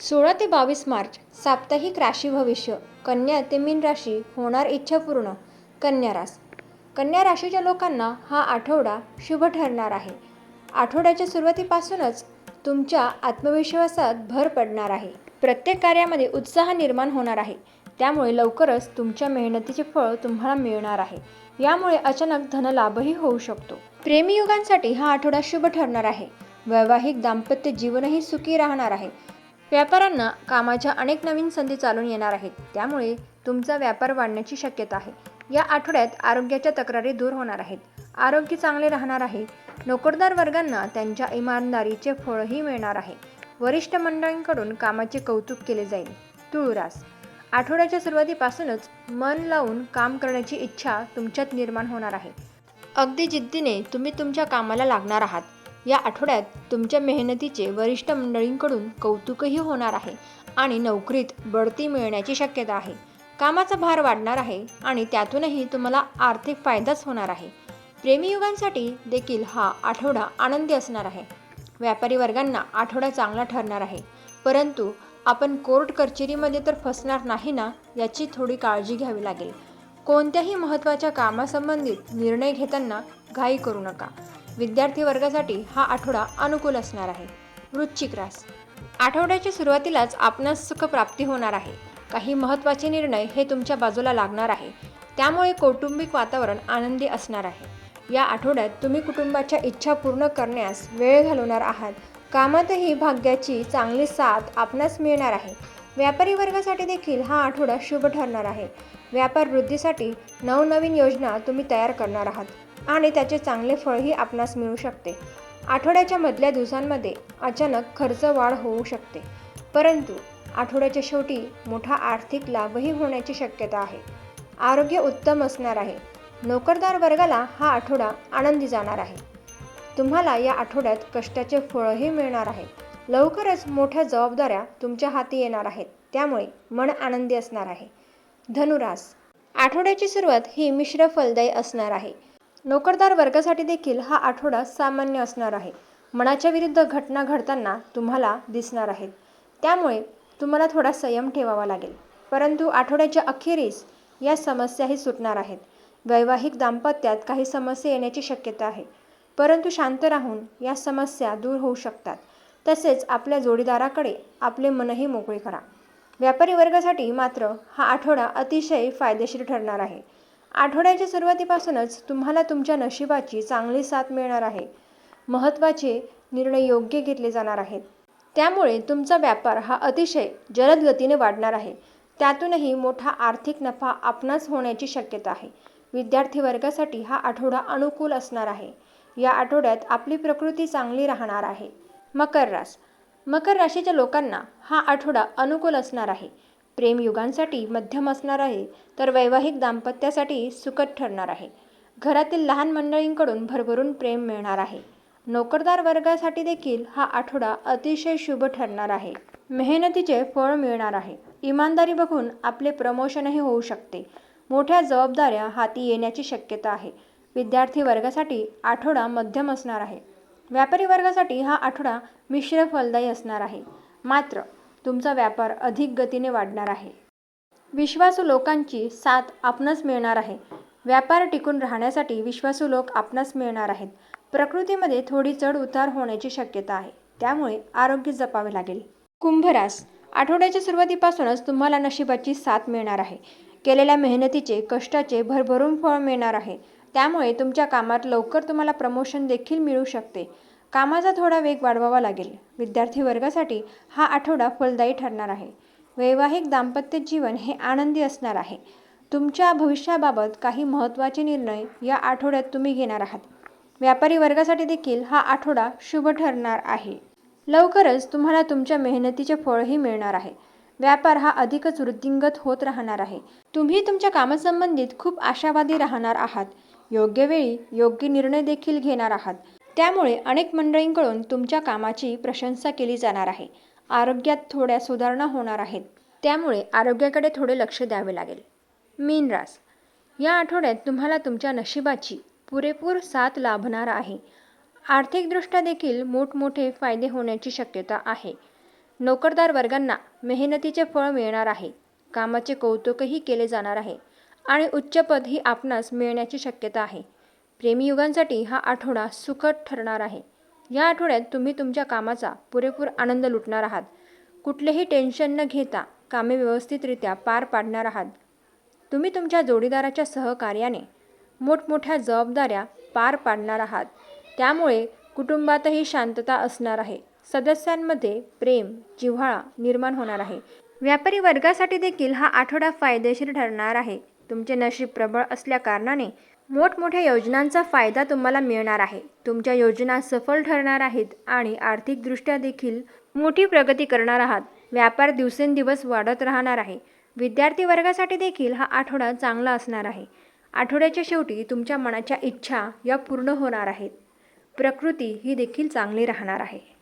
सोळा ते बावीस मार्च साप्ताहिक राशी भविष्य. कन्या ते मीन राशी होणार इच्छा पूर्ण कन्या रास. कन्या राशीच्या लोकांना हा आठवडा शुभ ठरणार आहे. आठवड्याच्या सुरुवातीपासूनच तुमच्या आत्मविश्वासात भर पडणार आहे. प्रत्येक कार्यामध्ये उत्साह निर्माण होणार आहे. त्यामुळे लवकरच तुमच्या मेहनतीचे फळ तुम्हाला मिळणार आहे. यामुळे अचानक धनलाभही होऊ शकतो. प्रेमीयुगांसाठी हा आठवडा शुभ ठरणार आहे. वैवाहिक दाम्पत्य जीवनही सुखी राहणार आहे. व्यापाऱ्यांना कामाच्या अनेक नवीन संधी चालून येणार आहेत. त्यामुळे तुमचा व्यापार वाढण्याची शक्यता आहे. या आठवड्यात आरोग्याच्या तक्रारी दूर होणार आहेत. आरोग्य चांगले राहणार आहे. नोकरदार वर्गांना त्यांच्या इमानदारीचे फळही मिळणार आहे. वरिष्ठ मंडळींकडून कामाचे कौतुक केले जाईल. तुळुरास. आठवड्याच्या सुरुवातीपासूनच मन लावून काम करण्याची इच्छा तुमच्यात निर्माण होणार आहे. अगदी जिद्दीने तुम्ही तुमच्या कामाला लागणार आहात. या आठवड्यात तुमच्या मेहनतीचे वरिष्ठ मंडळींकडून कौतुकही होणार आहे आणि नोकरीत बढती मिळण्याची शक्यता आहे. कामाचा भार वाढणार आहे आणि त्यातूनही तुम्हाला आर्थिक फायदाच होणार आहे. प्रेमीयुगांसाठी देखील हा आठवडा आनंदी असणार आहे. व्यापारी वर्गांना आठवडा चांगला ठरणार आहे. परंतु आपण कोर्ट कचेरीमध्ये तर फसणार नाही ना याची थोडी काळजी घ्यावी लागेल. कोणत्याही महत्त्वाच्या कामासंबंधित निर्णय घेताना घाई करू नका. विद्यार्थी वर्गासाठी हा आठवडा अनुकूल असणार आहे. वृश्चिक रास. आठवड्याच्या सुरुवातीलाच आपणास सुखप्राप्ती होणार आहे. काही महत्त्वाचे निर्णय हे तुमच्या बाजूला लागणार आहे. त्यामुळे कौटुंबिक वातावरण आनंदी असणार आहे. या आठवड्यात तुम्ही कुटुंबाच्या इच्छा पूर्ण करण्यास वेळ घालवणार आहात. कामातही भाग्याची चांगली साथ आपणास मिळणार आहे. व्यापारी वर्गासाठी देखील हा आठवडा शुभ ठरणार आहे. व्यापार वृद्धीसाठी नवनवीन योजना तुम्ही तयार करणार आहात. आणि त्याचे चांगले फळही आपणास मिळू शकते. आठवड्याच्या मधल्या दिवसांमध्ये अचानक खर्च वाढ होऊ शकते. परंतु आठवड्याच्या शेवटी मोठा आर्थिक लाभही होण्याची शक्यता आहे. आरोग्य उत्तम असणार आहे. नोकरदार वर्गाला हा आठवडा आनंदी जाणार आहे. तुम्हाला या आठवड्यात कष्टाचे फळही मिळणार आहे. लवकरच मोठ्या जबाबदाऱ्या तुमच्या हाती येणार आहेत. त्यामुळे मन आनंदी असणार आहे. धनुरास. आठवड्याची सुरुवात ही मिश्र फलदायी असणार आहे. नोकरदार वर्गासाठी देखील हा आठवडा सामान्य असणार आहे. मनाच्या विरुद्ध घटना घडताना तुम्हाला दिसणार आहेत. त्यामुळे तुम्हाला थोडा संयम ठेवावा लागेल. परंतु आठवड्याच्या अखेरीस या समस्याही सुटणार आहेत. वैवाहिक दाम्पत्यात काही समस्या येण्याची शक्यता आहे. परंतु शांत राहून या समस्या दूर होऊ शकतात. तसेच आपल्या जोडीदाराकडे आपले मनही मोकळे करा. व्यापारी वर्गासाठी मात्र हा आठवडा अतिशय फायदेशीर ठरणार आहे. आठवड्याच्या सुरुवातीपासूनच तुम्हाला तुमच्या नशिबाची चांगली साथ मिळणार आहे. महत्त्वाचे निर्णय योग्य घेतले जाणार आहेत. त्यामुळे तुमचा व्यापार हा अतिशय जलद गतीने वाढणार आहे. त्यातूनही मोठा आर्थिक नफा आपणास होण्याची शक्यता आहे. विद्यार्थी वर्गासाठी हा आठवडा अनुकूल असणार आहे. या आठवड्यात आपली प्रकृती चांगली राहणार आहे. मकर रास. मकर राशीच्या लोकांना हा आठवडा अनुकूल असणार आहे. प्रेमयुगांसाठी मध्यम असणार आहे तर वैवाहिक दाम्पत्यासाठी सुखद ठरणार आहे. घरातील लहान मंडळींकडून भरभरून प्रेम मिळणार आहे. नोकरदार वर्गासाठी देखील हा आठवडा अतिशय शुभ ठरणार आहे. मेहनतीचे फळ मिळणार आहे. इमानदारी बघून आपले प्रमोशनही होऊ शकते. मोठ्या जबाबदाऱ्या हाती येण्याची शक्यता आहे. विद्यार्थी वर्गासाठी आठवडा मध्यम असणार आहे. व्यापारी वर्गासाठी हा आठवडा मिश्र फलदायी असणार आहे. मात्र तुमचा व्यापार अधिक गतीने वाढणार आहे. विश्वासू लोकांची साथ आपणच मिळणार आहे. व्यापार टिकून राहण्यासाठी विश्वासू लोक आपणास मिळणार आहेत. प्रकृतीमध्ये थोडी चढ उतार होण्याची शक्यता आहे. त्यामुळे आरोग्य जपावे लागेल. कुंभरास आठवड्याच्या सुरुवातीपासूनच तुम्हाला नशिबाची साथ मिळणार आहे. केलेल्या मेहनतीचे कष्टाचे भरभरून फळ मिळणार आहे. त्यामुळे तुमच्या कामात लवकर तुम्हाला प्रमोशन देखील मिळू शकते. कामाचा थोडा वेग वाढवावा लागेल. विद्यार्थी वर्गासाठी हा आठवडा फलदायी ठरणार आहे. वैवाहिक दाम्पत्य जीवन हे आनंदी असणार आहे. तुमच्या भविष्याबाबत काही महत्त्वाचे निर्णय या आठवड्यात तुम्ही घेणार आहात. व्यापारी वर्गासाठी देखील हा आठवडा शुभ ठरणार आहे. लवकरच तुम्हाला तुमच्या मेहनतीचे फळही मिळणार आहे. व्यापार हा अधिकच वृद्धिंगत होत राहणार आहे. तुम्ही तुमच्या कामासंबंधित खूप आशावादी राहणार आहात. योग्य वेळी योग्य निर्णय देखील घेणार आहात. त्यामुळे अनेक मंडळींकडून तुमच्या कामाची प्रशंसा केली जाणार आहे. आरोग्यात थोड्या सुधारणा होणार आहेत. त्यामुळे आरोग्याकडे थोडे लक्ष द्यावे लागेल. मीन रास या आठवड्यात तुम्हाला तुमच्या नशिबाची पुरेपूर साथ लाभणार आहे. आर्थिकदृष्ट्या देखील मोठमोठे फायदे होण्याची शक्यता आहे. नोकरदार वर्गांना मेहनतीचे फळ मिळणार आहे. कामाचे कौतुकही केले जाणार आहे. आणि उच्चपद ही आपणास मिळण्याची शक्यता आहे. प्रेमीयुगांसाठी हा आठवडा सुखद ठरणार आहे. या आठवड्यात तुम्ही तुमच्या कामाचा पुरेपूर आनंद लुटणार आहात. कुठलेही टेन्शन न घेता कामे व्यवस्थितरित्या पार पाडणार आहात. तुम्ही तुमच्या जोडीदाराच्या सहकार्याने मोठमोठ्या जबाबदाऱ्या पार पाडणार आहात. त्यामुळे कुटुंबातही शांतता असणार आहे. सदस्यांमध्ये प्रेम जिव्हाळा निर्माण होणार आहे. व्यापारी वर्गासाठी देखील हा आठवडा फायदेशीर ठरणार आहे. तुमचे नशीब प्रबळ असल्याकारणाने मोठमोठ्या योजनांचा फायदा तुम्हाला मिळणार आहे. तुमच्या योजना सफल ठरणार आहेत आणि आर्थिकदृष्ट्या देखील मोठी प्रगती करणार आहात. व्यापार दिवसेंदिवस वाढत राहणार आहे. विद्यार्थी वर्गासाठी देखील हा आठवडा चांगला असणार आहे. आठवड्याच्या शेवटी तुमच्या मनाच्या इच्छा या पूर्ण होणार आहेत. प्रकृती ही देखील चांगली राहणार आहे.